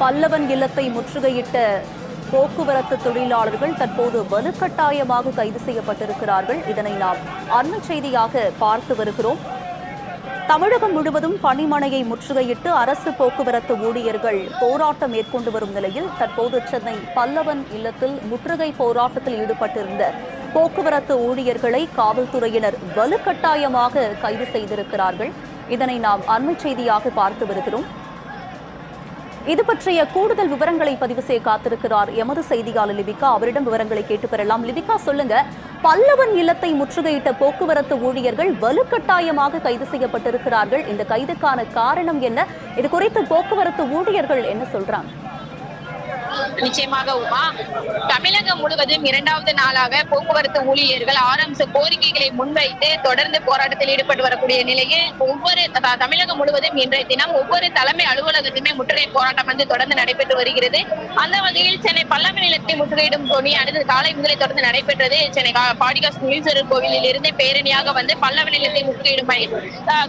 பல்லவன் இல்லத்தை முற்றுகையிட்ட போக்குவரத்து தொழிலாளர்கள் தற்போது வலுக்கட்டாயமாக கைது செய்யப்பட்டிருக்கிறார்கள். இதனை நாம் அண்மை செய்தியாக பார்த்து வருகிறோம். தமிழகம் முழுவதும் பணிமனையை முற்றுகையிட்டு அரசு போக்குவரத்து ஊழியர்கள் போராட்டம் மேற்கொண்டு வரும் நிலையில் தற்போது சென்னை பல்லவன் இல்லத்தில் முற்றுகை போராட்டத்தில் ஈடுபட்டிருந்த போக்குவரத்து ஊழியர்களை காவல்துறையினர் வலுக்கட்டாயமாக கைது செய்திருக்கிறார்கள். இதனை நாம் அண்மை செய்தியாக பார்த்து வருகிறோம். இது பற்றிய கூடுதல் விவரங்களை பதிவு செய்ய காத்திருக்கிறார் எமது செய்தியாளர் லிபிகா. அவரிடம் விவரங்களை கேட்டு பெறலாம். லிபிகா சொல்லுங்க. பல்லவன் இல்லத்தை முற்றுகையிட்ட போக்குவரத்து ஊழியர்கள் வலுக்கட்டாயமாக கைது செய்யப்பட்டிருக்கிறார்கள். இந்த கைதுக்கான காரணம் என்ன? இது குறித்து போக்குவரத்து ஊழியர்கள் என்ன சொல்றாங்க? நிச்சயமாக உமா. தமிழகம் முழுவதும் இரண்டாவது நாளாக போக்குவரத்து ஊழியர்கள் ஆரம்ப கோரிக்கைகளை முன்வைத்து தொடர்ந்து போராட்டத்தில் ஈடுபட்டு வரக்கூடிய நிலையில் ஒவ்வொரு தமிழகம் முழுவதும் இன்றைய தினம் ஒவ்வொரு தலைமை அலுவலகத்திலுமே முற்றுகை போராட்டம் வந்து தொடர்ந்து நடைபெற்று வருகிறது. அந்த வகையில் சென்னை பல்லவ நிலத்தை முற்றுகையிடும் தோணி அடுத்து காலை முதலே தொடர்ந்து நடைபெற்றது. சென்னை பாடிகாஸ் முனீஸ்வரர் கோவிலில் இருந்து பேரணியாக வந்து பல்லவ நிலத்தை முற்றுகையிடும் பணி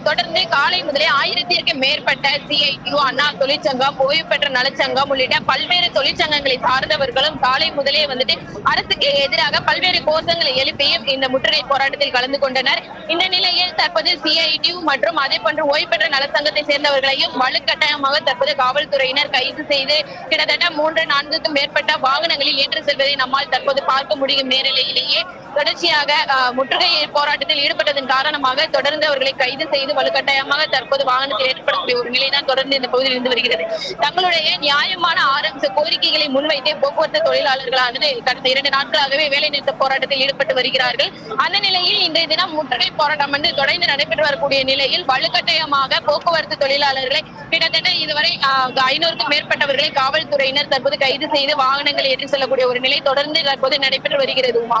தொடர்ந்து காலை முதலே ஆயிரத்திற்கு மேற்பட்ட சிஐடியு அண்ணா தொழிற்சங்கம் ஓய்வு பெற்ற நலச்சங்கம் உள்ளிட்ட பல்வேறு தொழிற்சங்க நிறுவனங்களை சார்ந்தவர்களும் காலை முதலே வந்துட்டு அரசுக்கு எதிராக பல்வேறு கோஷங்களை எழுப்பியும் இந்த முற்றுகை போராட்டத்தில் கலந்து கொண்டனர். இந்த நிலையில் தற்போது சிஐடியு மற்றும் அதே போன்று ஓய்வு பெற்ற நலச்சங்கத்தை சேர்ந்தவர்களையும் வலுக்கட்டாயமாக தற்போது காவல்துறையினர் கைது செய்து கிட்டத்தட்ட மூன்று நான்குக்கும் மேற்பட்ட வாகனங்களில் ஏற்று செல்வதை நம்மால் தற்போது பார்க்க முடியும் நேரிலேயே தொடர்ச்சியாக அஹ், முற்றுகை போராட்டத்தில் ஈடுபட்டதன் காரணமாக தொடர்ந்து அவர்களை கைது செய்து வலுக்கட்டாயமாக தற்போது வாகனத்தில் ஏற்படக்கூடிய ஒரு நிலைதான் தொடர்ந்து இந்த பகுதியில் இருந்து வருகிறது. தங்களுடைய நியாயமான ஆரம்ப கோரிக்கைகளை முன்வைத்தே போக்குவரத்து தொழிலாளர்களானது கடந்த இரண்டு நாட்களாகவே வேலை நிறுத்த போராட்டத்தில் ஈடுபட்டு வருகிறார்கள். அந்த நிலையில் இன்றைய தினம் முற்றுகை போராட்டம் வந்து தொடர்ந்து நடைபெற்று வரக்கூடிய நிலையில் வலுக்கட்டாயமாக போக்குவரத்து தொழிலாளர்களை கிட்டத்தட்ட இதுவரை ஆஹ், ஐநூறுக்கும் மேற்பட்டவர்களை காவல்துறையினர் தற்போது கைது செய்து வாகனங்களை ஏற்றி செல்லக்கூடிய ஒரு நிலை தொடர்ந்து தற்போது நடைபெற்று வருகிறது உமா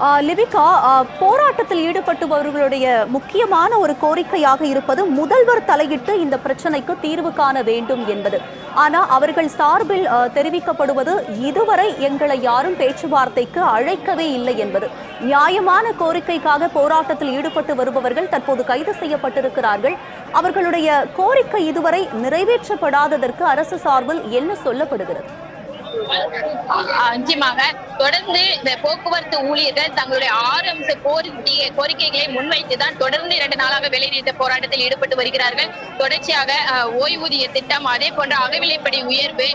லிபிகா போராட்டத்தில் ஈடுபட்டுபவர்களுடைய முக்கியமான ஒரு கோரிக்கையாக இருப்பது முதல்வர் தலையிட்டு இந்த பிரச்சனைக்கு தீர்வு காண வேண்டும் என்பது. ஆனால் அவர்கள் சார்பில் தெரிவிக்கப்படுவது இதுவரை எங்களை யாரும் பேச்சுவார்த்தைக்கு அழைக்கவே இல்லை என்பது. நியாயமான கோரிக்கைக்காக போராட்டத்தில் ஈடுபட்டு வருபவர்கள் தற்போது கைது செய்யப்பட்டிருக்கிறார்கள். அவர்களுடைய கோரிக்கை இதுவரை நிறைவேற்றப்படாததற்கு அரசு சார்பில் என்ன சொல்லப்படுகிறது? நிச்சயமாக தொடர்ந்து இந்த போக்குவரத்து ஊழியர்கள் தங்களுடைய ஆறு அம்ச கோரிக்கைகளை முன்வைத்துதான் தொடர்ந்து இரண்டு நாளாக வேலைநிறுத்த போராட்டத்தில் ஈடுபட்டு வருகிறார்கள். தொடர்ச்சியாக ஓய்வூதிய திட்டம் அதே போன்ற அகவிலைப்படி உயர்வு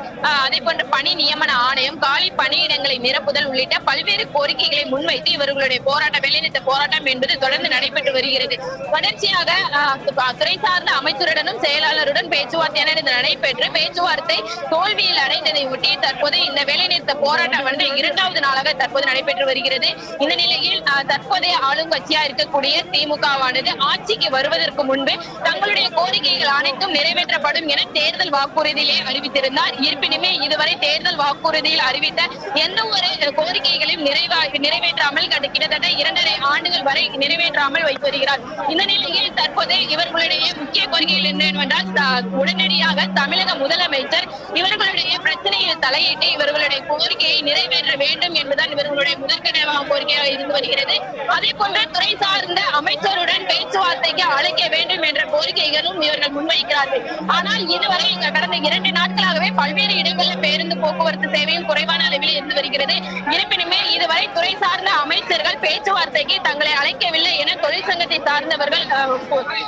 அதே போன்ற பணி நியமன ஆணையம் காலி பணியிடங்களை நிரப்புதல் உள்ளிட்ட பல்வேறு கோரிக்கைகளை முன்வைத்து இவர்களுடைய போராட்டம் வேலைநிறுத்த போராட்டம் என்பது தொடர்ந்து நடைபெற்று வருகிறது. தொடர்ச்சியாக ஆஹ், துறை சார்ந்த அமைச்சருடனும் செயலாளருடன் பேச்சுவார்த்தை என நடைபெற்று பேச்சுவார்த்தை தோல்வியில் அடைந்ததை ஒட்டி தற்போது இந்த வேலைநிறுத்த போராட்டம் வந்து இரண்டாவது நாளாக தற்போது நடைபெற்று வருகிறது. இந்த நிலையில் ஆஹ், தற்போதைய ஆளுங்கட்சியா இருக்கக்கூடிய திமுகவானது ஆட்சிக்கு வருவதற்கு முன்பு தங்களுடைய கோரிக்கைகள் அனைத்தும் நிறைவேற்றப்படும் என தேர்தல் வாக்குறுதியிலே அறிவித்திருந்தார். இருப்பினுமே இதுவரை தேர்தல் வாக்குறுதியில் அறிவித்த எந்த ஒரு கோரிக்கைகளையும் நிறைவா நிறைவேற்றாமல் கிட்டத்தட்ட இரண்டரை ஆண்டுகள் வரை நிறைவேற்றாமல் வைத்து வருகிறார். இந்த நிலையில் தற்போது இவர்களுடைய முக்கிய கோரிக்கைகள் என்னவென்றால் உடனடியாக தமிழக முதலமைச்சர் இவர்களுடைய பிரச்சனையில் தலையிட்டு இவர்களுடைய கோரிக்கையை நிறைவேற்ற வேண்டும் என்பதுதான் இவர்களுடைய முதற்கட்டமாக கோரிக்கையாக இருந்து வருகிறது. அதே போன்று துறை சார்ந்த அமைச்சருடன் பேச்சுவார்த்தைக்கு அழைக்க வேண்டும் என்ற கோரிக்கைகளும் இவர்கள் முன்வைக்கிறார்கள். ஆனால் இதுவரை இந்த கடந்த இரண்டு நாட்களாகவே பல்வேறு இடங்களில் பேருந்து போக்குவரத்து சேவையும் குறைவான அளவில் இருந்து வருகிறது. இருப்பினுமே இதுவரை துறை சார்ந்த அமைச்சர்கள் பேச்சுவார்த்தைக்கு தங்களை அழைக்கவில்லை என தொழிற்சங்கத்தை சார்ந்தவர்கள்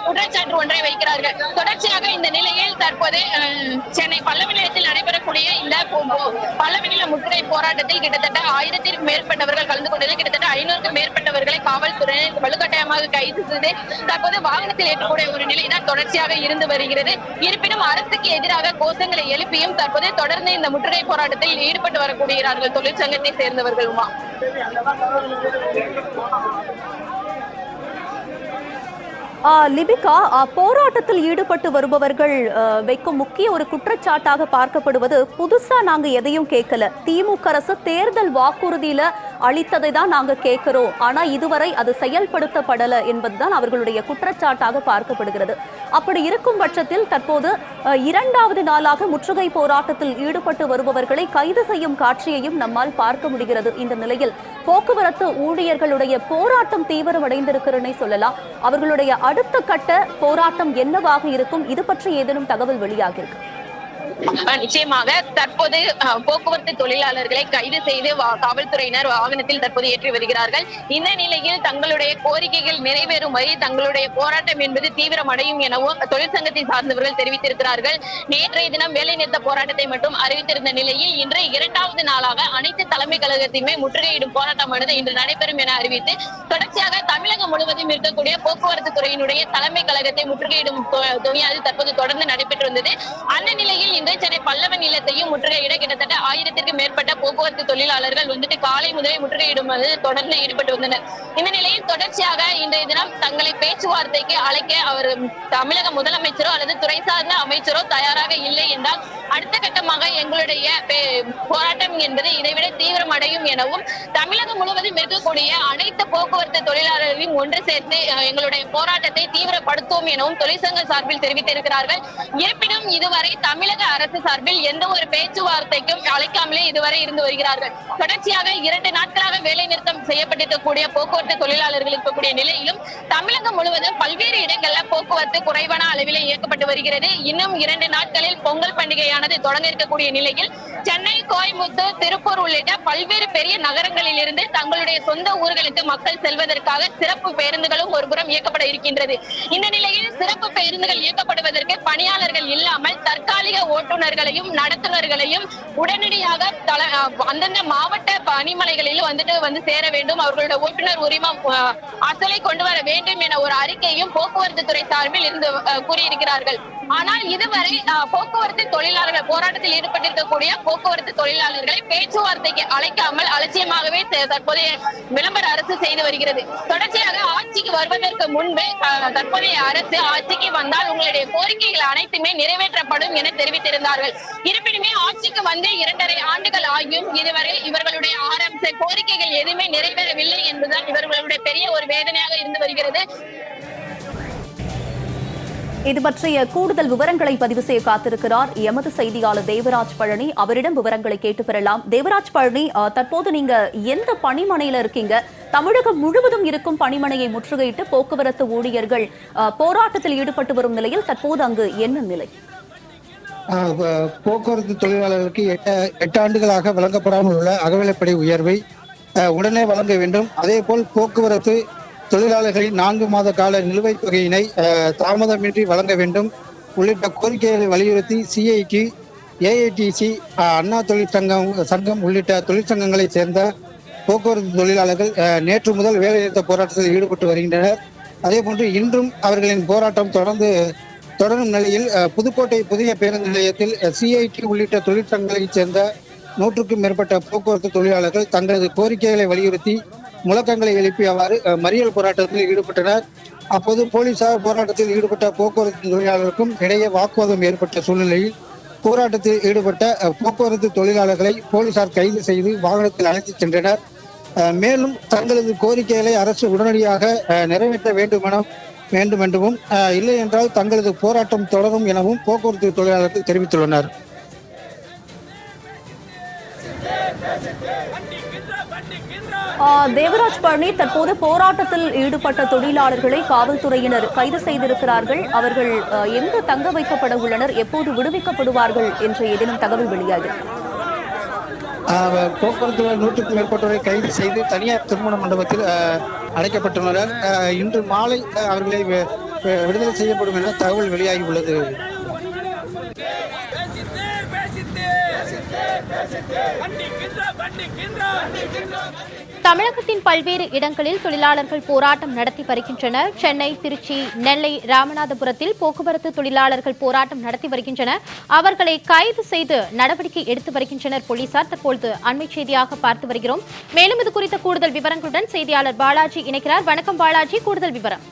குற்றச்சாட்டு ஒன்றை வைக்கிறார்கள். தொடர்ச்சியாக இந்த நிலையில் தற்போது சென்னை பல்லவி நிலையத்தில் நடைபெறக்கூடிய இந்த போ- போ- முற்றுகை போராட்டத்தில் கிட்டத்தட்ட ஆயிரத்திற்கும் மேற்பட்டவர்கள் கலந்து கொண்டது. கிட்டத்தட்ட ஐநூறுக்கும் மேற்பட்டவர்களை காவல்துறையினர் வலுக்கட்டாயமாக கைது செய்து தற்போது வாகனத்தில் ஏற்றக்கூடிய ஒரு நிலைதான் தொடர்ச்சியாக இருந்து வருகிறது. இருப்பினும் அரசுக்கு எதிராக கோஷங்களை எழுப்பியும் தற்போது தொடர்ந்து இந்த முற்றுகை போராட்டத்தில் ஈடுபட்டு வரக்கூடியார்கள் தொழிற்சங்கத்தை சேர்ந்தவர்கள் உமா லிபிகா போராட்டத்தில் ஈடுபட்டு வருபவர்கள் வைக்கும் முக்கிய ஒரு குற்றச்சாட்டாக பார்க்கப்படுவது புதுசா நாங்க எதையும் கேட்கல. திமுக அரசு தேர்தல் வாக்குறுதியில அளித்ததை தான் நாங்க கேட்கிறோம். ஆனா இதுவரை அது செயல்படுத்தப்படல என்பதுதான் அவர்களுடைய குற்றச்சாட்டாக பார்க்கப்படுகிறது. அப்படி இருக்கும் பட்சத்தில் தற்போது இரண்டாவது நாளாக முற்றுகை போராட்டத்தில் ஈடுபட்டு வருபவர்களை கைது செய்யும் காட்சியையும் நம்மால் பார்க்க முடிகிறது. இந்த நிலையில் போக்குவரத்து ஊழியர்களுடைய போராட்டம் தீவிரமடைந்திருக்கிறனே சொல்லலாம். அவர்களுடைய அடுத்த கட்ட போராட்டம் என்னவாக இருக்கும்? இது பற்றி ஏதேனும் தகவல் வெளியாகிருக்கு நிச்சயமாக தற்போது போக்குவரத்து தொழிலாளர்களை கைது செய்து காவல்துறையினர் வாகனத்தில் தற்போது ஏற்றி வருகிறார்கள். இந்த நிலையில் தங்களுடைய கோரிக்கைகள் நிறைவேறும் வரை தங்களுடைய போராட்டம் என்பது தீவிரமடையும் எனவும் தொழிற்சங்கத்தை சார்ந்தவர்கள் தெரிவித்திருக்கிறார்கள். நேற்றைய தினம் வேலைநிறுத்த போராட்டத்தை மட்டும் அறிவித்திருந்த நிலையில் இன்று இரண்டாவது நாளாக அனைத்து தலைமை கழகத்தையுமே முற்றுகையிடும் போராட்டமானது இன்று நடைபெறும் என அறிவித்து தொடர்ச்சியாக தமிழகம் முழுவதும் இருக்கக்கூடிய போக்குவரத்து துறையினுடைய தலைமை கழகத்தை முற்றுகையிடும் தொ- தற்போது தொடர்ந்து நடைபெற்று வந்தது. அந்த நிலையில் இன்று சென்னை பல்லவன் இல்லத்தையும் முற்றுகையிட கிட்டத்தட்ட ஆயிரத்திற்கும் மேற்பட்ட போக்குவரத்து தொழிலாளர்கள் வந்துட்டு காலை முதலே முற்றுகையிடும்போது தொடர்ந்து ஈடுபட்டு வந்தனர். இந்த நிலையில் தொடர்ச்சியாக இன்றைய தினம் தங்களை பேச்சுவார்த்தைக்கு அழைக்க அவர் தமிழக முதலமைச்சரோ அல்லது துறை சார்ந்த அமைச்சரோ தயாராக இல்லை என்றால் அடுத்த கட்டமாக எங்களுடைய போராட்டம் என்பது இதைவிட தீவிரமடையும் எனவும் தமிழகம் முழுவதும் இருக்கக்கூடிய அனைத்து போக்குவரத்து தொழிலாளர்களையும் ஒன்று சேர்த்து எங்களுடைய போராட்டத்தை தீவிரப்படுத்துவோம் எனவும் தொழிற்சங்க சார்பில் தெரிவித்திருக்கிறார்கள். இருப்பினும் இதுவரை தமிழக அரசு சார்பில் எந்த ஒரு பேச்சுவார்த்தைக்கும் அழைக்காமலே இதுவரை இருந்து வருகிறார்கள். தொடர்ச்சியாக இரண்டு நாட்களாக வேலை நிறுத்தம் செய்யப்பட்டிருக்கக்கூடிய போக்குவரத்து தொழிலாளர்கள் இருக்கக்கூடிய நிலையிலும் தமிழகம் முழுவதும் பல்வேறு இடங்கள்ல போக்குவரத்து குறைவான அளவிலே இயக்கப்பட்டு வருகிறது. இன்னும் இரண்டு நாட்களில் பொங்கல் பண்டிகையானது தொடங்க இருக்கக்கூடிய நிலையில் சென்னை கோயம்புத்தூர் திருப்பூர் உள்ளிட்ட பல்வேறு பெரிய நகரங்களில் இருந்து தங்களுடைய சொந்த ஊர்களுக்கு மக்கள் செல்வதற்காக சிறப்பு பேருந்துகளும் ஒருபுறம் இயக்கப்பட இருக்கின்றது. இந்த நிலையில் சிறப்பு பேருந்துகள் இயக்கப்படுவதற்கு பணியாளர்கள் இல்லாமல் தற்காலிக ஓட்டுநர்களையும் நடத்துனர்களையும் உடனடியாக தல- அந்தந்த மாவட்ட பணிமனைகளில் வந்துட்டு வந்து சேர வேண்டும். அவர்களோட ஓட்டுநர் உரிமம் அசலை கொண்டு வர வேண்டும் என ஒரு அறிக்கையும் போக்குவரத்து துறை சார்பில் இருந்து கூறியிருக்கிறார்கள். ஆனால் இதுவரை போக்குவரத்து தொழிலாளர்கள் போராட்டத்தில் ஈடுபட்டிருக்கக்கூடிய போக்குவரத்து தொழிலாளர்களை பேச்சுவார்த்தைக்கு அழைக்காமல் அலட்சியமாகவே தற்போதைய விளம்பர அரசு செய்து வருகிறது. தொடர்ச்சியாக ஆட்சிக்கு வருவதற்கு முன்பே தற்போதைய அரசு ஆட்சிக்கு வந்தால் உங்களுடைய கோரிக்கைகள் அனைத்துமே நிறைவேற்றப்படும் என தெரிவித்திருந்தார்கள். இருப்பினுமே ஆட்சிக்கு வந்து இரண்டரை ஆண்டுகள் ஆகியும் இதுவரை இவர்களுடைய ஆரம்ப கோரிக்கைகள் எதுவுமே நிறைவேறவில்லை என்பதுதான் இவர்களுடைய பெரிய ஒரு வேதனையாக இருந்து வருகிறது. இது பற்றிய கூடுதல் விவரங்களை பதிவு செய்ய காத்திருக்கிறார் எமது செய்தியாளர் தேவராஜ் பழனி. அவரிடம் விவரங்களை கேட்டு பெறலாம். தேவராஜ் பழனி தற்போது நீங்க எந்த பணிமனையில இருக்கீங்க? தமிழகம் முழுவதும் இருக்கும் பணிமனையை முற்றுகையிட்டு போக்குவரத்து ஊழியர்கள் போராட்டத்தில் ஈடுபட்டு வரும் நிலையில் தற்போது அங்கு என்ன நிலை? ஆஹ் போக்குவரத்து தொழிலாளர்களுக்கு எட்டு ஆண்டுகளாக வழங்கப்படாமல் உள்ள அகவிலைப்படி உயர்வை உடனே வழங்க வேண்டும். அதேபோல் போக்குவரத்து தொழிலாளர்களின் நான்கு மாத கால நிலுவைத் தொகையினை தாமதமின்றி வழங்க வேண்டும். உள்ளிட்ட கோரிக்கைகளை வலியுறுத்தி சிஐடி ஏஐடிசி அண்ணா தொழிற்சங்கம் சங்கம் உள்ளிட்ட தொழிற்சங்கங்களைச் சேர்ந்த போக்குவரத்து தொழிலாளர்கள் நேற்று முதல் வேலைநிறுத்த போராட்டத்தில் ஈடுபட்டு வருகின்றனர். அதேபோன்று இன்றும் அவர்களின் போராட்டம் தொடர்ந்து தொடரும் நிலையில் புதுக்கோட்டை புதிய பேருந்து நிலையத்தில் சிஐடி உள்ளிட்ட தொழிற்சங்கங்களைச் சேர்ந்த நூற்றுக்கும் மேற்பட்ட போக்குவரத்து தொழிலாளர்கள் தங்களது கோரிக்கைகளை வலியுறுத்தி முழக்கங்களை எழுப்பியவாறு மறியல் போராட்டத்தில் ஈடுபட்டனர். அப்போது போலீசார் போராட்டத்தில் ஈடுபட்ட போக்குவரத்து தொழிலாளருக்கும் இடையே வாக்குவாதம் ஏற்பட்ட சூழ்நிலையில் போராட்டத்தில் ஈடுபட்ட போக்குவரத்து தொழிலாளர்களை போலீசார் கைது செய்து வாகனத்தில் அழைத்துச் சென்றனர். மேலும் தங்களது கோரிக்கைகளை அரசு உடனடியாக நிறைவேற்ற வேண்டுமென வேண்டும் என்றும் இல்லை என்றால் தங்களது போராட்டம் தொடரும் எனவும் போக்குவரத்து தொழிலாளர்கள் தெரிவித்துள்ளனர். தேவராஜ் பழனி தற்போது போராட்டத்தில் ஈடுபட்ட தொழிலாளர்களை காவல்துறையினர் கைது செய்திருக்கிறார்கள். அவர்கள் எங்கு தங்க வைக்கப்பட உள்ளனர்? எப்போது விடுவிக்கப்படுவார்கள்? என்ற ஏதேனும் தகவல் வெளியாகிறது அஹ், போக்குவரத்து நூற்றுக்கும் மேற்பட்டோரை கைது செய்து தனியார் திருமண மண்டபத்தில் அடைக்கப்பட்டுள்ளனர். அஹ், இன்று மாலை அவர்களை விடுதலை செய்யப்படும் என தகவல் வெளியாகி உள்ளது. தமிழகத்தின் பல்வேறு இடங்களில் தொழிலாளர்கள் போராட்டம் நடத்தி வருகின்றனர். சென்னை திருச்சி நெல்லை ராமநாதபுரத்தில் போக்குவரத்து தொழிலாளர்கள் போராட்டம் நடத்தி வருகின்றனர் அவர்களை கைது செய்து நடவடிக்கை எடுத்து வருகின்றனர் போலீசார். தற்பொழுது அண்மை செய்தியாக பார்த்து வருகிறோம். மேலும் இது குறித்த கூடுதல் விவரங்களுடன் செய்தியாளர் பாலாஜி இணைக்கிறார் வணக்கம் பாலாஜி கூடுதல் விவரம்.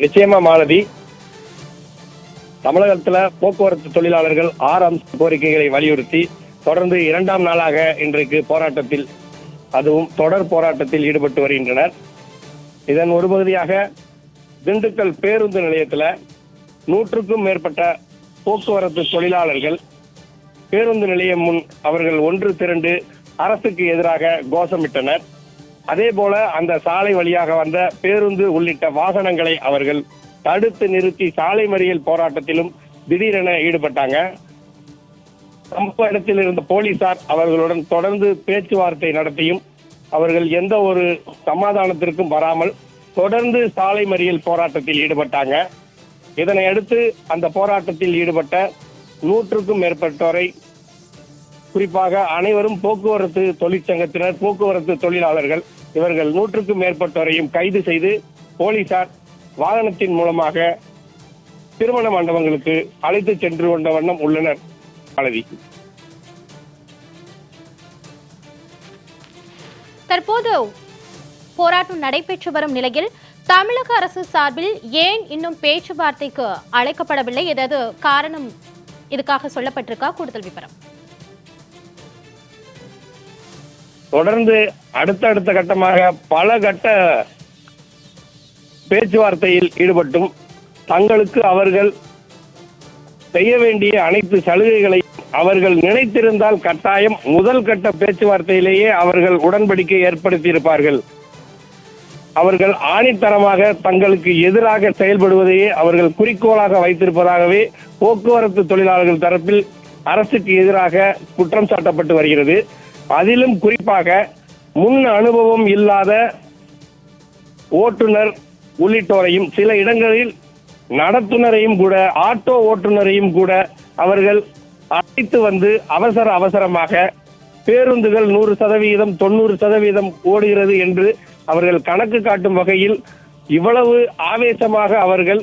நிச்சயமா மாலதி தமிழகத்துல போக்குவரத்து தொழிலாளர்கள் ஆறு அம்ச கோரிக்கைகளை வலியுறுத்தி தொடர்ந்து இரண்டாம் நாளாக இன்றைக்கு போராட்டத்தில் அதுவும் தொடர் போராட்டத்தில் ஈடுபட்டு வருகின்றனர். இதன் ஒரு பகுதியாக திண்டுக்கல் பேருந்து நிலையத்தில் நூற்றுக்கும் மேற்பட்ட போக்குவரத்து தொழிலாளர்கள் பேருந்து நிலையம் முன் அவர்கள் ஒன்று திரண்டு அரசுக்கு எதிராக கோஷமிட்டனர். அதே போல அந்த சாலை வழியாக வந்த பேருந்து உள்ளிட்ட வாகனங்களை அவர்கள் தடுத்து நிறுத்தி சாலை மறியல் போராட்டத்திலும் திடீரென ஈடுபட்டாங்க. சம்பவ இடத்தில் இருந்த போலீசார் அவர்களுடன் தொடர்ந்து பேச்சுவார்த்தை நடத்தியும் அவர்கள் எந்த ஒரு சமாதானத்திற்கும் வராமல் தொடர்ந்து சாலை மறியல் போராட்டத்தில் ஈடுபட்டாங்க. இதனை அடுத்து அந்த போராட்டத்தில் ஈடுபட்ட நூற்றுக்கும் மேற்பட்டோரை குறிப்பாக அனைவரும் போக்குவரத்து தொழிற்சங்கத்தினர் போக்குவரத்து தொழிலாளர்கள் இவர்கள் நூற்றுக்கும் மேற்பட்டோரையும் கைது செய்து போலீசார் வாகனத்தின் மூலமாக திருமண மண்டபங்களுக்கு அழைத்து சென்று கொண்ட வண்ணம் உள்ளனர். மாலதி தற்போது போராட்டம் நடைபெற்று வரும் நிலையில் தமிழக அரசு சார்பில் ஏன் இன்னும் பேச்சுவார்த்தைக்கு அழைக்கப்படவில்லை? ஏதாவது காரணம் இதுக்காக சொல்லப்பட்டிருக்கா? கூடுதல் விவரம். தொடர்ந்து அடுத்தடுத்த கட்டமாக பல கட்ட பேச்சுவார்த்தையில் ஈடுபட்டும் தங்களுக்கு அவர்கள் செய்ய வேண்டிய அனைத்து சலுகைகளை அவர்கள் நினைத்திருந்தால் கட்டாயம் முதல் கட்ட பேச்சுவார்த்தையிலேயே அவர்கள் உடன்படிக்கை ஏற்படுத்தியிருப்பார்கள். அவர்கள் ஆணித்தரமாக தங்களுக்கு எதிராக செயல்படுவதையே அவர்கள் குறிக்கோளாக வைத்திருப்பதாகவே போக்குவரத்து தொழிலாளர்கள் தரப்பில் அரசுக்கு எதிராக குற்றம் சாட்டப்பட்டு வருகிறது. அதிலும் குறிப்பாக முன் அனுபவம் இல்லாத ஓட்டுநர் உள்ளிட்டோரையும் சில இடங்களில் நடத்துனரையும் கூட ஆட்டோ ஓட்டுநரையும் கூட அவர்கள் அழைத்து வந்து அவசர அவசரமாக பேருந்துகள் நூறு சதவீதம் தொண்ணூறு சதவீதம் ஓடுகிறது என்று அவர்கள் கணக்கு காட்டும் வகையில் இவ்வளவு ஆவேசமாக அவர்கள்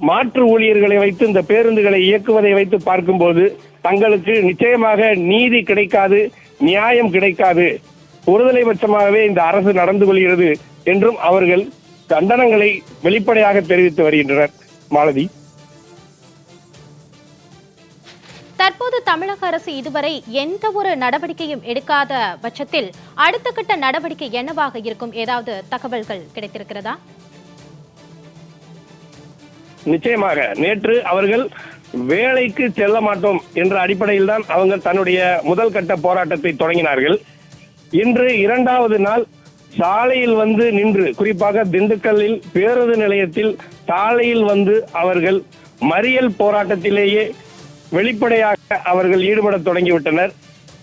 மாற்று ஊழியர்களை வைத்து இந்த பேருந்துகளை இயக்குவதை வைத்து பார்க்கும்போது தங்களுக்கு நிச்சயமாக நீதி கிடைக்காது நியாயம் கிடைக்காது. ஒருதலை பட்சமாகவே இந்த அரசு நடந்து கொள்கிறது என்றும் அவர்கள் கண்டனங்களை வெளிப்படையாக தெரிவித்து வருகின்றனர். மாலதி. தற்போது தமிழக அரசு இதுவரை எந்த ஒரு நடவடிக்கையும் எடுக்காத பட்சத்தில் அடுத்த கட்ட நடவடிக்கை என்னவாக இருக்கும்? ஏதாவது தகவல்கள் கிடைத்திருக்கிறதா? நிச்சயமாக. நேற்று அவர்கள் வேலைக்கு செல்ல மாட்டோம் என்ற அடிப்படையில் தான் அவங்க தன்னுடைய முதல் கட்ட போராட்டத்தை தொடங்கினார்கள். இன்று இரண்டாவது நாள் சாலையில் வந்து நின்று குறிப்பாக திண்டுக்கல்லில் பேருந்து நிலையத்தில் சாலையில் வந்து அவர்கள் மறியல் போராட்டத்திலேயே வெளிப்படையாக அவர்கள் ஈடுபட தொடங்கிவிட்டனர்.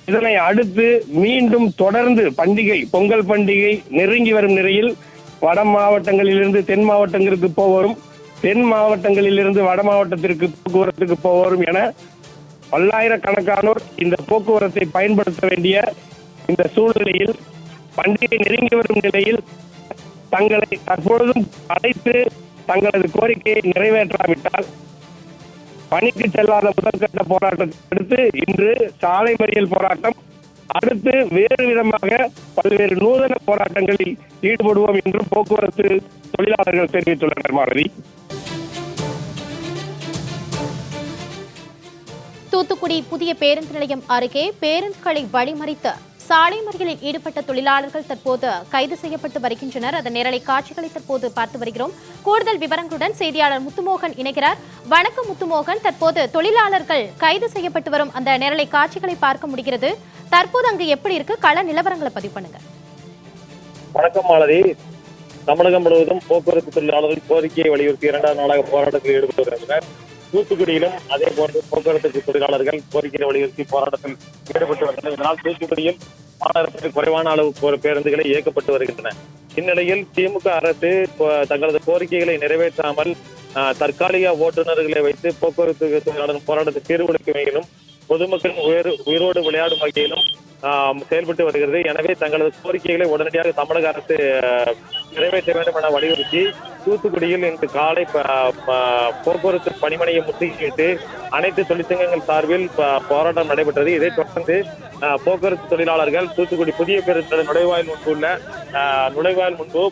இதனை அடுத்து மீண்டும் தொடர்ந்து பண்டிகை பொங்கல் பண்டிகை நெருங்கி வரும் நிலையில் வட மாவட்டங்களிலிருந்து தென் மாவட்டங்களுக்கு போவோரும் தென் மாவட்டங்களிலிருந்து வட மாவட்டத்திற்கு போக்குவரத்துக்கு போவோரும் என பல்லாயிரக்கணக்கானோர் இந்த போக்குவரத்தை பயன்படுத்த வேண்டிய இந்த சூழ்நிலையில் பண்டிகை நெருங்கி வரும் நிலையில் தங்களை தற்பொழுதும் அழைத்து தங்களது கோரிக்கையை நிறைவேற்றாவிட்டால் பணிக்கு செல்லாத முதற்கட்ட போராட்டத்தை அடுத்து இன்று சாலை மறியல் போராட்டம். அடுத்து வேறு விதமாக பல்வேறு நூதன போராட்டங்களில் ஈடுபடுவோம் என்றும் போக்குவரத்து தொழிலாளர்கள் தெரிவித்துள்ளனர் மாணவி தூத்துக்குடி புதிய பேருந்து நிலையம் அருகே பேருந்துகளை வழிமறித்த சாலை மறியலில் ஈடுபட்ட தொழிலாளர்கள் தற்போது கைது செய்யப்பட்டு வருகின்றனர். அதன் நேரலை காட்சிகளை தற்போது பார்த்து வருகிறோம். கூடுதல் விவரங்களுடன் செய்தியாளர் முத்துமோகன் இணைகிறார். வணக்கம் முத்துமோகன். தற்போது தொழிலாளர்கள் கைது செய்யப்பட்டு வரும் அந்த நேரலை காட்சிகளை பார்க்க முடிகிறது. தற்போது அங்கு எப்படி இருக்கு? கள நிலவரங்களை பதிவு பண்ணுங்க. வணக்கம் மாலதி. தமிழகம் முழுவதும் போக்குவரத்து தொழிலாளர்கள் கோரிக்கையை வலியுறுத்தி இரண்டாம் நாளாக போராட்டத்தில் ஈடுபட்டு வருகின்றனர். தூத்துக்குடியிலும் அதே போன்று போக்குவரத்து தொழிலாளர்கள் கோரிக்கையை வலியுறுத்தி போராட்டத்தில் ஈடுபட்டு வருகின்றனர். இதனால் தூத்துக்குடியில் மாநகரத்திற்கு குறைவான அளவு பேருந்துகளை இயக்கப்பட்டு வருகின்றன. இந்நிலையில் திமுக அரசு தங்களது கோரிக்கைகளை நிறைவேற்றாமல் ஆஹ், தற்காலிக ஓட்டுநர்களை வைத்து போக்குவரத்து தொழிலாளர் போராட்டத்தை தீர்வளிக்க வகையிலும் பொதுமக்களின் உயர் உயிரோடு விளையாடும் வகையிலும் செயல்பட்டு வருகிறது. எனவே தங்களது கோரிக்கைகளை உடனடியாக தமிழக அரசு நிறைவேற்ற வேண்டும் என வலியுறுத்தி தூத்துக்குடியில் இன்று காலை ப- போக்குவரத்து பணிமனையை முற்றுகையிட்டு அனைத்து தொழிற்சங்கங்கள் சார்பில் ப- போராட்டம் நடைபெற்றது. இதைத் தொடர்ந்து போக்குவரத்து தொழிலாளர்கள் தூத்துக்குடி புதிய பேருந்து நுழைவாயில் முன்பு உள்ள நுழைவாயில் முன்பு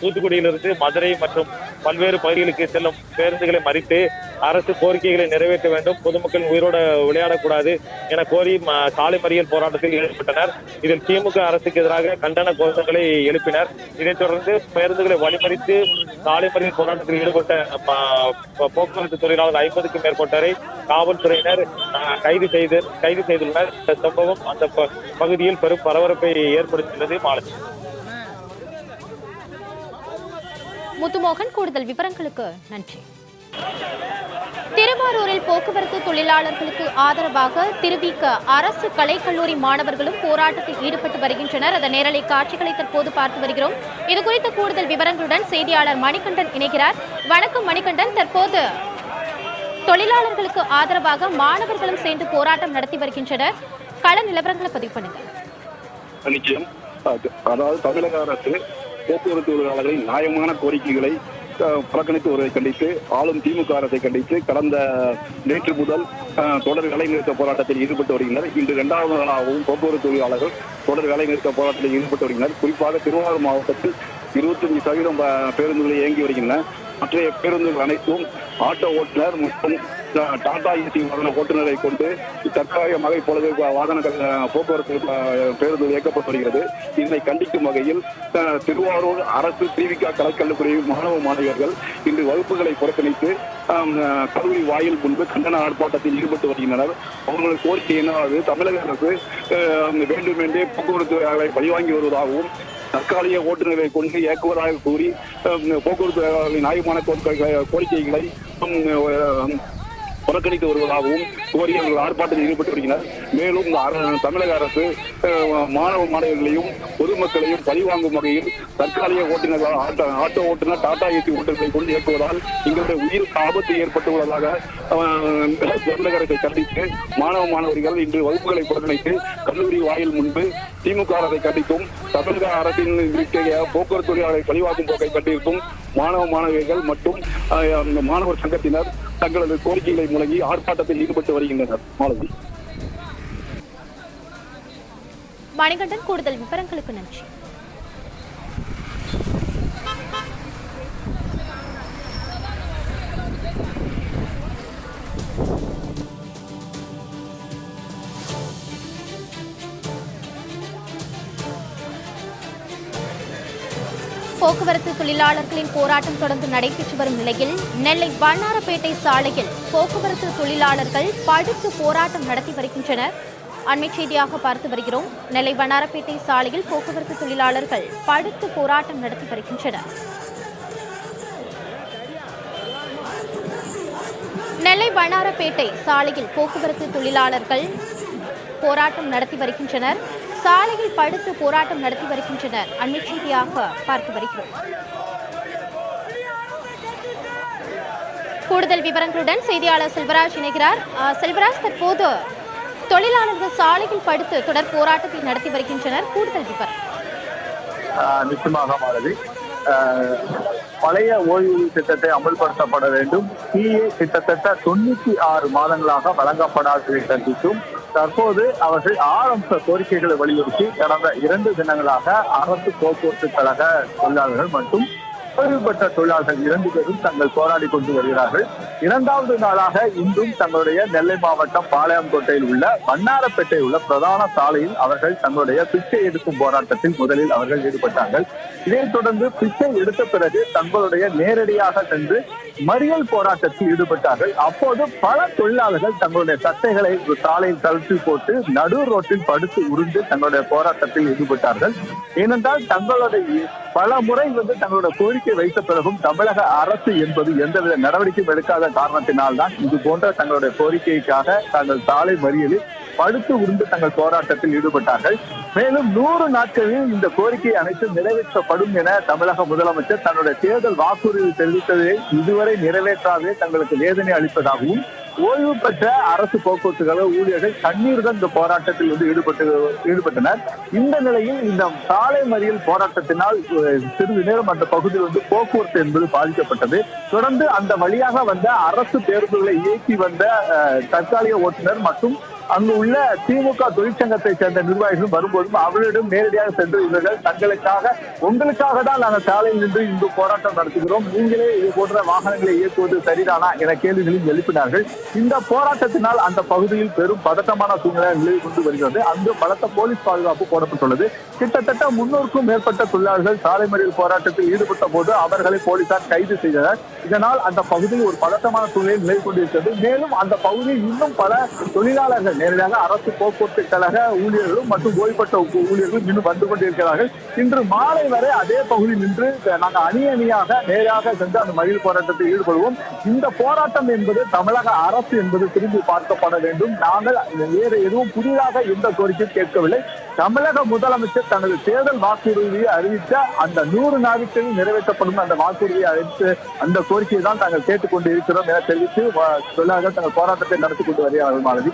தூத்துக்குடியிலிருந்து மதுரை மற்றும் பல்வேறு பகுதிகளுக்கு செல்லும் பேருந்துகளை மறித்து அரசு கோரிக்கைகளை நிறைவேற்ற வேண்டும். பொதுமக்கள் உயிரோடு விளையாடக்கூடாது என கோரி ம- சாலை மறியல் போராட்டத்தில் ஈடுபட்டனர். இதில் திமுக அரசுக்கு எதிராக கண்டன கோஷங்களை எழுப்பினர். இதைத் தொடர்ந்து பேருந்துகளை வழிமறித்து சாலை மறியல் போராட்டத்தில் ஈடுபட்ட போக்குவரத்து தொழிலாளர் ஐம்பதுக்கும் மேற்பட்டோரை காவல்துறையினர் கைது செய்து கைது செய்துள்ளனர். இந்த சம்பவம் அந்த பகுதியில் பெரும் பரபரப்பை ஏற்படுத்தியுள்ளது மாலதி முத்துமோகன் கூடுதல் விவரங்களுக்கு நன்றி. திருவாரூரில் போக்குவரத்து தொழிலாளர்களுக்கு ஆதரவாக திருவிக அரசு கலைக்கல்லூரி மாணவர்களும் போராட்டத்தில் ஈடுபட்டு வருகின்றனர். அதன் நேரலை காட்சிகளை தற்போது பார்த்து வருகிறோம். இது குறித்த கூடுதல் விவரங்களுடன் செய்தியாளர் மணிகண்டன் இணைகிறார். வணக்கம் மணிகண்டன். தற்போது தொழிலாளர்களுக்கு ஆதரவாக மாணவர்களும் சேர்ந்து போராட்டம் நடத்தி வருகின்றனர். கள நிலவரங்களை பதிவு பண்ணுங்கள். அதாவது தமிழக அரசு போக்குவரத்து தொழிலாளர்களின் நியாயமான கோரிக்கைகளை புறக்கணித்து வருவதை கண்டித்து ஆளும் திமுக அரசை கண்டித்து கடந்த நேற்று முதல் தொடர் வேலைநிறுத்த போராட்டத்தில் ஈடுபட்டு வருகின்றனர். இன்று இரண்டாவது நாளாகவும் போக்குவரத்து தொழிலாளர்கள் தொடர் வேலைநிறுத்த போராட்டத்தில் ஈடுபட்டு வருகின்றனர். குறிப்பாக திருவாரூர் மாவட்டத்தில் இருபத்தஞ்சு சதவீதம் பேருந்துகளை இயங்கி வருகின்றன. மற்றைய பேருந்துகள் அனைத்தும் ஆட்டோ ஓட்டுநர் மற்றும் டாடா ஏசி வாகன ஓட்டுநரை கொண்டு தற்காலிகமாக இப்பொழுது வாகன போக்குவரத்து பேருந்து இயக்கப்பட்டு வருகிறது இதனை கண்டிக்கும் வகையில் திருவாரூர் அரசு தீவிகா கலைக்கல்லூரி மாணவ மாணவியர்கள் இன்று வகுப்புகளை புறக்கணித்து கல்லூரி வாயில் முன்பு கண்டன ஆர்ப்பாட்டத்தில் ஈடுபட்டு வருகின்றனர். அவர்களது கோரிக்கை என்னவாவது தமிழக அரசு வேண்டுமென்றே போக்குவரத்து பழிவாங்கி வருவதாகவும் தற்காலிக ஓட்டுநர்களை கொண்டு இயக்குவதாக கூறி போக்குவரத்து நியாயமான கோரிக்கை- கோரிக்கைகளை புறக்கணித்து வருவதாகவும் கோரி அவர்கள் ஆர்ப்பாட்டத்தில் ஈடுபட்டு வருகின்றனர். மேலும் தமிழக அரசு மாணவ மாணவர்களையும் பொதுமக்களையும் பழிவாங்கும் வகையில் தற்காலிக ஓட்டுநர்கள் ஆட்டோ ஆட்டோ ஓட்டுநர் டாடா ஏசி ஓட்டுநர்களை கொண்டு இயக்குவதால் எங்களுடைய உயிருக்கு ஆபத்து ஏற்பட்டுள்ளதாக அஹ், தமிழக அரசை கண்டித்து மாணவ மாணவர்கள் இன்று வகுப்புகளை புறக்கணித்து கல்லூரி வாயில் முன்பு திமுக அரசை கண்டித்தும் தமிழக அரசின் போக்குவரத்து தொழிலாளரை பழிவாக்கும் போக்கை கண்டித்தும் மாணவ மாணவிகள் மற்றும் அந்த மாணவர் சங்கத்தினர் தங்களது கோரிக்கைகளை முழங்கி ஆர்ப்பாட்டத்தில் ஈடுபட்டு வருகின்றனர். மாலதி. மணிகண்டன் கூடுதல் விவரங்களுக்கு நன்றி. போக்குவரத்து தொழிலாளர்களின் போராட்டம் தொடர்ந்து நடைபெற்று வரும் நிலையில் நெல்லை வண்ணாரப்பேட்டை சாலையில் போக்குவரத்து தொழிலாளர்கள் படுத்து போராட்டம் நடத்தி வருகின்றனர். அண்மை செய்தியாக பார்த்து வருகிறோம். நெல்லை வண்ணாரப்பேட்டை சாலையில் போக்குவரத்து தொழிலாளர்கள் படுத்து போராட்டம் நடத்தி வருகின்றனர். நெல்லை வண்ணாரப்பேட்டை சாலையில் போக்குவரத்து தொழிலாளர்கள் போராட்டம் நடத்தி வருகின்றனர். சாலையில் படுத்து போராட்டம் நடத்தி வருகின்றனர். அண்மை செய்தியாக பார்த்து வருகிறோம். கூடுதல் விவரங்களுடன் செய்தியாளர் செல்வராஜ் இணைகிறார். செல்வராஜ் தற்போது தொழிலாளர்கள் சாலையில் படுத்து தொடர் போராட்டத்தை நடத்தி வருகின்றனர். கூடுதல் விவரம். ஆஹ் நிச்சயமாக மாறுது ஆஹ் பழைய ஓய்வூதிய திட்டத்தை அமல்படுத்தப்பட வேண்டும். பிஏ கிட்டத்தட்ட தொண்ணூத்தி ஆறு மாதங்களாக வழங்கப்படாததை சந்தித்தும் தற்போது அவர்கள் ஆரம்ப கோரிக்கைகளை வலியுறுத்தி கடந்த இரண்டு தினங்களாக அரசு போக்குவரத்து கழக தொழிலாளர்கள் மற்றும் ஓய்வு பெற்ற தொழிலாளர்கள் இரண்டு பேரும் தங்கள் போராடி கொண்டு வருகிறார்கள். இரண்டாவது நாளாக இன்றும் தங்களுடைய நெல்லை மாவட்டம் பாளையங்கோட்டையில் உள்ள வண்ணாரப்பேட்டை உள்ள பிரதான சாலையில் அவர்கள் தங்களுடைய பிச்சை எடுக்கும் போராட்டத்தில் முதலில் அவர்கள் ஈடுபட்டார்கள். இதைத் தொடர்ந்து பிச்சை எடுத்த பிறகு தங்களுடைய நேரடியாக சென்று மறியல் போராட்டத்தில் ஈடுபட்டார்கள். அப்போது பல தொழிலாளர்கள் தங்களுடைய சட்டைகளை சாலையில் தளர்த்தி போட்டு நடு ரோட்டில் படுத்து உருண்டு தங்களுடைய போராட்டத்தில் ஈடுபட்டார்கள். ஏனென்றால் தங்களுடைய பல முறை வந்து தங்களோட கோரிக்கை வைத்த பிறகும் தமிழக அரசு என்பது எந்தவித நடவடிக்கையும் எடுக்காத காரணத்தினால் தான் இது போன்ற தங்களுடைய கோரிக்கைக்காக தாங்கள் சாலை மறியலில் படுத்து உருந்து தங்கள் போராட்டத்தில் ஈடுபட்டார்கள். மேலும் நூறு நாட்களில் இந்த கோரிக்கை அனைத்தும் நிறைவேற்றப்படும் என தமிழக முதலமைச்சர் தன்னுடைய தேர்தல் வாக்குறுதி தெரிவித்ததை இதுவரை நிறைவேற்றாதே தங்களுக்கு வேதனை அளிப்பதாகவும் ஓய்வு பெற்ற அரசு போக்குவரத்து கழக ஊழியர்கள் கண்ணீருடன் இந்த போராட்டத்தில் வந்து ஈடுபட்டு ஈடுபட்டனர். இந்த நிலையில் இந்த சாலை மறியல் போராட்டத்தினால் சிறிது நேரம் அந்த பகுதியில் வந்து போக்குவரத்து என்பது பாதிக்கப்பட்டது. தொடர்ந்து அந்த வழியாக வந்த அரசு பேருந்துகளை இயக்கி வந்த அஹ், தற்காலிக ஓட்டுநர் மற்றும் அங்கு உள்ள திமுக தொழிற்சங்கத்தை சேர்ந்த நிர்வாகிகளும் வரும்போதும் அவர்களிடம் நேரடியாக சென்று இவர்கள் தங்களுக்காக உங்களுக்காக தான் நாங்கள் சாலையில் நின்று இன்று போராட்டம் நடத்துகிறோம். நீங்களே இது போன்ற வாகனங்களை இயக்குவது சரிதானா என கேள்விகளையும் எழுப்பினார்கள். இந்த போராட்டத்தினால் அந்த பகுதியில் பெரும் பதட்டமான சூழ்நிலை நிலவி கொண்டு வருகிறது. அங்கு பலத்த போலீஸ் பாதுகாப்பு போடப்பட்டுள்ளது. கிட்டத்தட்ட முன்னூறுக்கும் மேற்பட்ட தொழிலாளர்கள் சாலை மறியல் போராட்டத்தில் ஈடுபட்ட போது அவர்களை போலீசார் கைது செய்தனர். இதனால் அந்த பகுதியில் ஒரு பதட்டமான சூழ்நிலை நிலை கொண்டிருக்கிறது. மேலும் அந்த பகுதியில் இன்னும் பல தொழிலாளர்கள் நேரடியாக அரசு போக்குவரத்து கழக ஊழியர்களும் மற்றும் ஓய்வுபட்ட ஊழியர்களும் இன்னும் வந்து கொண்டிருக்கிறார்கள். இன்று மாலை வரை அதே பகுதியில் நின்று நாங்கள் அணி அணியாக நேராக சென்று அந்த மகிழ் போராட்டத்தில் ஈடுபடுவோம். இந்த போராட்டம் என்பது தமிழக அரசு என்பது திரும்பி பார்க்கப்பட வேண்டும். நாங்கள் வேறு எதுவும் புதிதாக எந்த கோரிக்கையும் கேட்கவில்லை. தமிழக முதலமைச்சர் தனது தேர்தல் வாக்குறுதியை அறிவித்த அந்த நூறு நாட்களில் நிறைவேற்றப்படும் அந்த வாக்குறுதியை அறிவித்து அந்த கோரிக்கையை தான் நாங்கள் கேட்டுக்கொண்டு இருக்கிறோம் என தெரிவித்து வ- தொழிலாளர்கள் தங்கள் போராட்டத்தை நடத்தி கொண்டு வருகிறார்கள் மாலதி.